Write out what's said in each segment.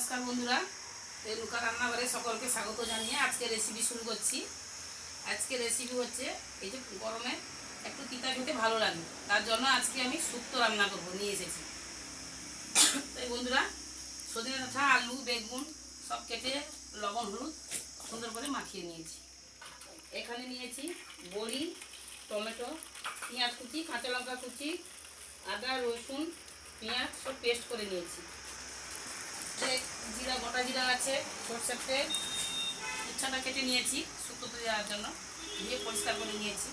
নমস্কার বন্ধুরা। এই রেণুকা রান্নাঘরে সকলকে স্বাগত জানিয়ে আজকে রেসিপি শুরু করছি। আজকে রেসিপি হচ্ছে এই যে গরমে একটু তিতা খেতে ভালো লাগে। তার জন্য আজকে আমি শুক্তো রান্না করব, নিয়ে এসেছি। তাই বন্ধুরা, সজনে ডাঁটা, আলু, বেগুন সব কেটে লবণ, হলুদ সুন্দর করে মাখিয়ে নিয়েছি। এখানে নিয়েছি বড়ি, টমেটো, পেঁয়াজ কুচি, কাঁচা লঙ্কা কুচি, আদা, রসুন, পেঁয়াজ সব পেস্ট করে নিয়েছি। যে জিরা, গোটা জিরা আছে সরষের তেল ইচ্ছাটা কেটে নিয়েছি শুক্তোতে দেওয়ার জন্য। দিয়ে পরিষ্কার করে নিয়েছি।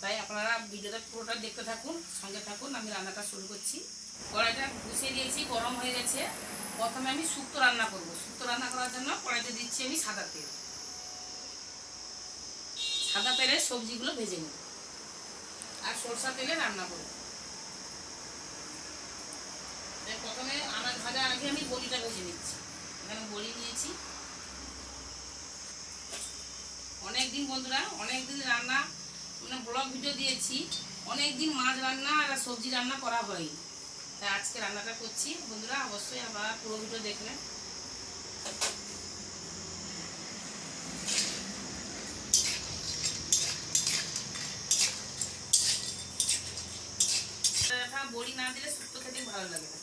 তাই আপনারা ভিডিওটা পুরোটা দেখতে থাকুন, সঙ্গে থাকুন, আমি রান্নাটা শুরু করছি। কড়াইটা বসিয়ে দিয়েছি, গরম হয়ে গেছে। প্রথমে আমি শুক্তো রান্না করব। শুক্তো রান্না করার জন্য কড়াইতে দিচ্ছি আমি সাদা তেল। সাদা তেলে সবজিগুলো ভেজে নেব। আর সরষা তেলে রান্না করব। প্রথমে ভাজার আগে আমি বড়িটা ভেজে নিচ্ছি। এখানে বড়ি নিয়েছি। অনেক দিন বন্ধুরা অনেক দিন রান্না মানে ব্লগ ভিডিও দিয়েছি। অনেক দিন মাছ রান্না আর সবজি রান্না করা হয়নি। তাই আজকে রান্নাটা করছি। বন্ধুরা, অবশ্যই আপনারা পুরো ভিডিও দেখলেন ডাঁটা বড়ি না দিলে শুক্তো খেতে ভালো লাগে না।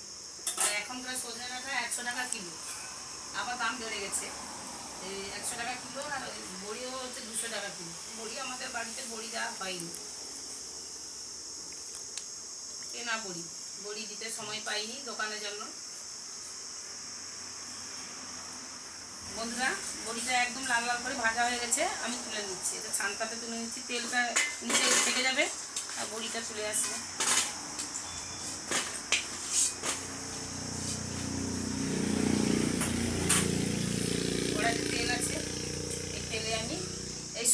আর এখনকার সজনে ডাঁটা একশো টাকা কিলো। আবার দাম বেড়ে গেছে। এই একশো টাকা কিলো আর বড়িও হচ্ছে দুশো টাকা কিলো। বড়ি আমাদের বাড়িতে বড়ি দেওয়া হয়নি। কেনা বড়ি। বড়ি দিতে সময় পাইনি দোকানের জন্য। বন্ধুরা, বড়িটা একদম লাল লাল করে ভাজা হয়ে গেছে, আমি তুলে নিচ্ছি। এটা ছানটাতে তুলে নিচ্ছি, তেলটা নিচে থেকে যাবে, আর বড়িটা তুলে আসবে কড়াইতে তেল আছে এই তেলে আমি এই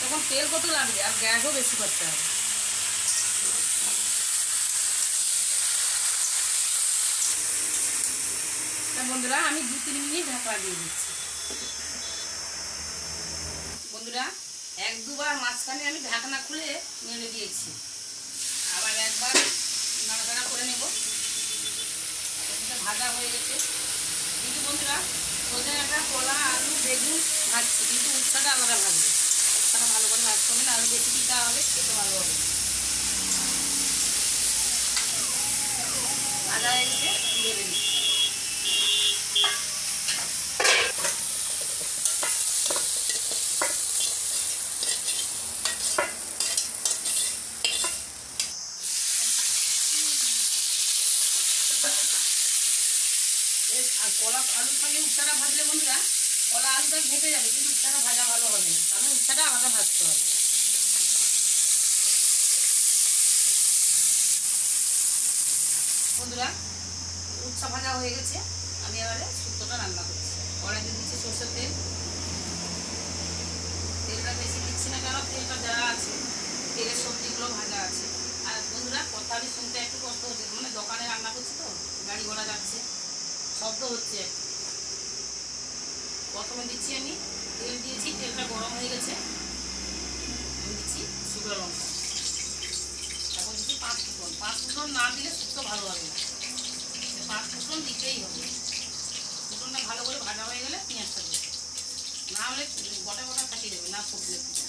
তখন তেল কত লাগবে? আর গ্যাসও বেশি করতে হবে। বন্ধুরা, আমি দু তিন মিনিট ঢাকা দিয়ে দিচ্ছি। বন্ধুরা, এক দুবার মাঝখানে আমি ঢাকনা খুলে নেড়ে দিয়েছি। আবার একবার নাড়াচাড়া করে নেব। ভাজা হয়ে গেছে। কিন্তু বন্ধুরা সজনে একটা কলা, আলু, বেগুন ভাজছি, কিন্তু উচ্ছাটা আলাদা ভাজবে। ভাজতে হবে না আলু বেশি দিতে হবে, খেতে ভালো হবে। আর কলা, আলুর সঙ্গে উচ্ছাটা ভাজলে বন্ধুরা কলা আলুটা ঘেটে যাবে, কিন্তু উচ্ছাটা ভাজা ভালো হবে না। কারণ উচ্ছাটা আলাদা ভাজতে হবে। বন্ধুরা, উচ্ছা ভাজা হয়ে গেছে। আমি এবারে শুক্তোটা রান্না করছি। কড়াইতে দিচ্ছি সরষের তেল। তেলটা বেশি দিচ্ছি না কেন? তেলটা দেওয়া আছে, তেলের সবজিগুলো ভাজা আছে। আর বন্ধুরা, কথা আমি শুনতে একটু কষ্ট হচ্ছে। মানে দোকানে রান্না করছি তো, গাড়ি ঘোড়া যাচ্ছে। শব্দ হচ্ছে একটু। প্রথমে দিচ্ছি আমি। তেল দিয়েছি, তেলটা গরম হয়ে গেছে। আমি দিচ্ছি শুকনো লঙ্কা। এখন দিচ্ছি পাঁচ ফুটন পাঁচ ফুটন না দিলে শুক্তো ভালো হবে না। পাঁচ ফুটন দিতেই হবে। ফুটনটা ভালো করে ভাজা হয়ে গেলে পেঁয়াজটা দেবো। না হলে গোটা গোটা ফাটিয়ে দেবে, না ফুটলে ফুটে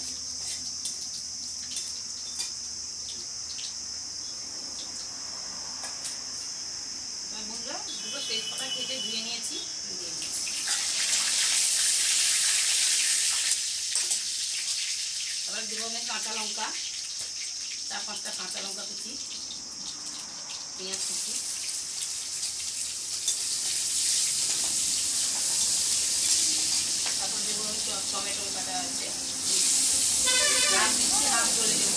আমি বন্ধুরা দুটো তেজপাতা কেটে ধুয়ে নিয়েছি দিয়ে দিচ্ছি এবার দেবো আমি কাঁচা লঙ্কা। চার পাঁচটা কাঁচা লঙ্কা কুচি, পেঁয়াজ কুচি। তারপর দেবো আমি টমেটো কাটা আছে। হাফ দিচ্ছি হাফ জলে দেবো।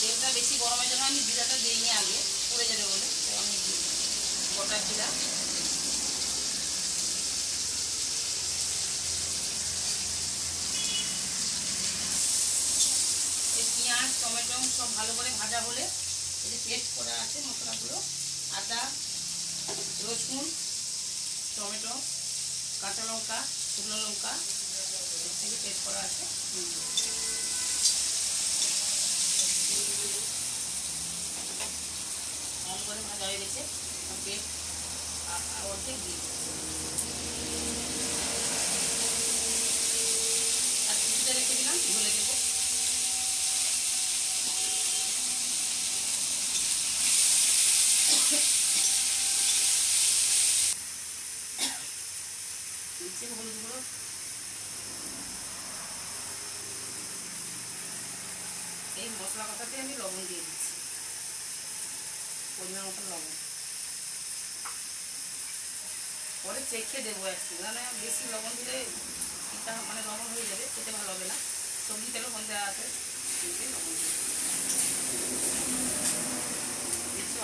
তেলটা বেশি গরমের জন্য আমি জিরাটা দিইনি আগে, পড়ে যাবে বলে। আমি গোটা জিরা এই পেঁয়াজ টমেটো, সব ভালো করে ভাজা হলে এই পেস্ট করা আছে মশলাগুলো, আদা, রসুন, টমেটো, কাঁচা লঙ্কা, শুকনো লঙ্কা থেকে পেস্ট করা আছে। কম করে ভাজা হয়ে গেছে পেস্ট অর্ধেক দিয়ে দেবো। আর কিছুটা রেখে দিলাম ঢলে দেবো নিচে হলুদ গুঁড়ো এই মশলা কষাতে আমি লবণ দিয়ে দিচ্ছি। পরিমাণ মতো লবণ। পরে চেখে দেবো একটু। মানে বেশি লবণ দিলে পিঠা মানে লবণ হয়ে যাবে, খেতে ভালো হবে না। সবজি তেলও বন্ধ দেওয়া আছে লবণ। দিচ্ছি।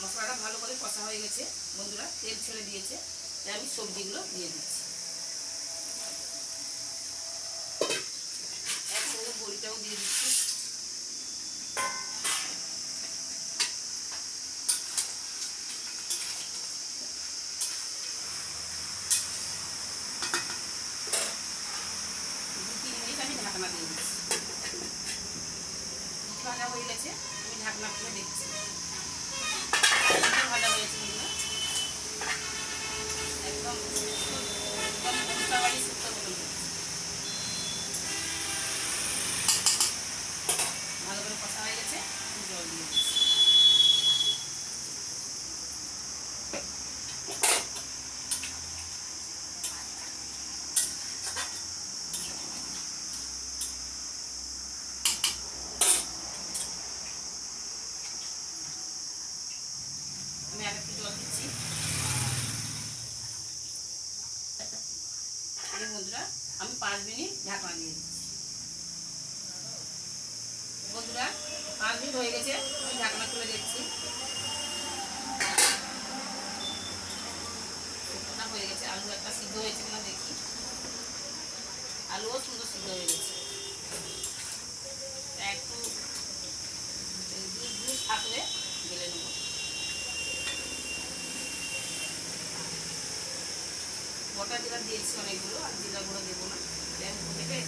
মশলাটা ভালো করে কষা হয়ে গেছে। বন্ধুরা, তেল ছেড়ে দিয়েছে। আমি সবজিগুলো দিয়ে দিচ্ছি। একসঙ্গে বড়িটাও দিয়ে দিচ্ছি দু তিন মিনিট আমি ঢাকনা দিয়ে দিচ্ছি ভাজা হয়ে গেছে আমি ঢাকনা খুলে দেখছি একদম ভাজা হয়েছে বন্ধুরা একদম একদম মশলা বাড়ি শুক্তো মতন হয়েছে। ভালো করে কষা হয়ে গেছে আমি জল দিয়ে দিচ্ছি আমি আর একটু জল দিচ্ছি এই বন্ধুরা, আমি পাঁচ মিনিট ঢাকনা দিয়ে দিচ্ছি। বন্ধুরা, পাঁচ মিনিট হয়ে গেছে, আমি ঢাকনা খুলে শুক্তোটা হয়ে গেছে, আলু একটা সিদ্ধ হয়েছে কিনা দেখি। আলুও সুন্দর সিদ্ধ হয়ে গেছে। একটু দুধ থাকলে গেলে নেব। গোটা জিরা দিয়েছি অনেকগুলো আর জিরা গুঁড়ো দেবো না। আমি থেকে